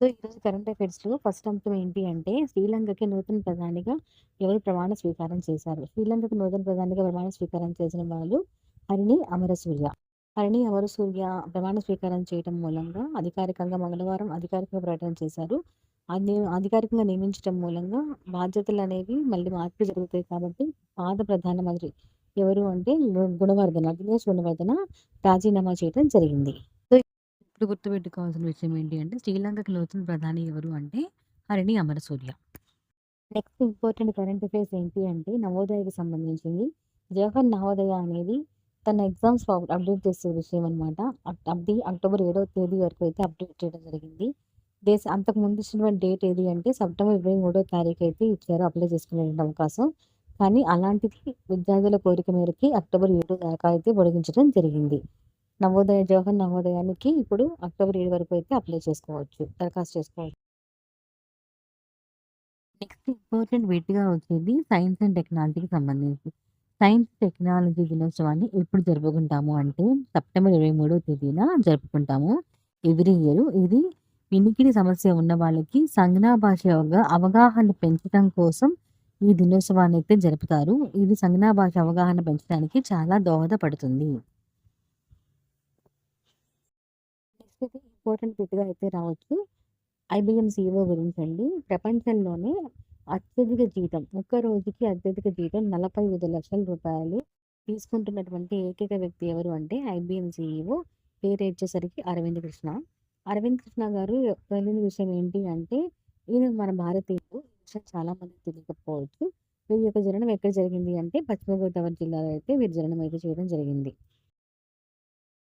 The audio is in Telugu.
సో, ఈరోజు కరెంట్ అఫైర్స్‌లో ఫస్ట్ అంశం ఏంటి అంటే, శ్రీలంకకి నూతన ప్రధానిగా ఎవరు ప్రమాణ స్వీకారం చేశారు? శ్రీలంకకి నూతన ప్రధానిగా ప్రమాణ స్వీకారం చేసిన వాళ్ళు హరిణి అమరసూర్య. హరిణి అమరసూర్య ప్రమాణ స్వీకారం చేయటం మూలంగా అధికారికంగా మంగళవారం అధికారికంగా ప్రకటన చేశారు. అది అధికారికంగా నియమించడం మూలంగా బాధ్యతలు అనేవి మళ్ళీ మార్పులు జరుగుతాయి కాబట్టి, పాత ప్రధానమంత్రి ఎవరు అంటే గుణవర్ధన దినేష్ గుణవర్ధన రాజీనామా చేయడం జరిగింది. ఇప్పుడు గుర్తుపెట్టుకోవాల్సిన విషయం ఏంటి అంటే, శ్రీలంకకి లోతున్న ప్రధాని ఎవరు అంటే Harini Amarasuriya. Next important current affairs ఏంటి అంటే, నవోదయకి సంబంధించింది. జవహర్ నవోదయ అనేది తన ఎగ్జామ్స్ అప్ అప్డేట్ చేసే విషయం అనమాట. అది అక్టోబర్ ఏడవ తేదీ వరకు అయితే అప్డేట్ చేయడం జరిగింది. దేశ అంతకుముందు ఇచ్చినటువంటి డేట్ ఏది అంటే సెప్టెంబర్ 23వ తారీఖు అయితే ఇచ్చారు అప్లై చేసుకునే అవకాశం. కానీ అలాంటిది విద్యార్థుల కోరిక మేరకి అక్టోబర్ 7 దాకా అయితే పొడిగించడం జరిగింది. నవోదయ జవహర్ నవోదయానికి ఇప్పుడు అక్టోబర్ ఏడు వరకు అయితే అప్లై చేసుకోవచ్చు. దరఖాస్తు చేసుకోవచ్చు. నెక్స్ట్ ఇంపార్టెంట్ బిట్‌గా వచ్చేది సైన్స్ అండ్ టెక్నాలజీకి సంబంధించి. సైన్స్, టెక్నాలజీ దినోత్సవాన్ని ఎప్పుడు జరుపుకుంటాము అంటే, సెప్టెంబర్ 23వ తేదీన జరుపుకుంటాము. Every year. ఇది వినికిడి సమస్య ఉన్న వాళ్ళకి సంజ్ఞా భాష యొక్క అవగాహన పెంచడం కోసం ఈ దినోత్సవాన్ని అయితే జరుపుతారు. ఇది సంజ్ఞా భాష అవగాహన పెంచడానికి చాలా దోహదపడుతుంది. నెక్స్ట్ అయితే ఇంపార్టెంట్ బిట్‌గా అయితే రావచ్చు. ఐబీఎం గురించి గురించండి. ప్రపంచంలోనే అత్యధిక జీతం ఒక్క రోజుకి అత్యధిక జీతం నలభై ఐదు లక్షల రూపాయలు తీసుకుంటున్నటువంటి ఏకైక వ్యక్తి ఎవరు అంటే ఐబీఎం పేరు వచ్చేసరికి అరవింద్ కృష్ణ. అరవింద్ కృష్ణ గారు తెలియని విషయం ఏంటి అంటే, ఈయన మన భారతీయులు విషయం చాలా మందికి తెలియకపోవచ్చు. వీరి యొక్క జననం ఎక్కడ జరిగింది అంటే, పశ్చిమ గోదావరి జిల్లాలో అయితే వీరి జననం అయితే చేయడం జరిగింది.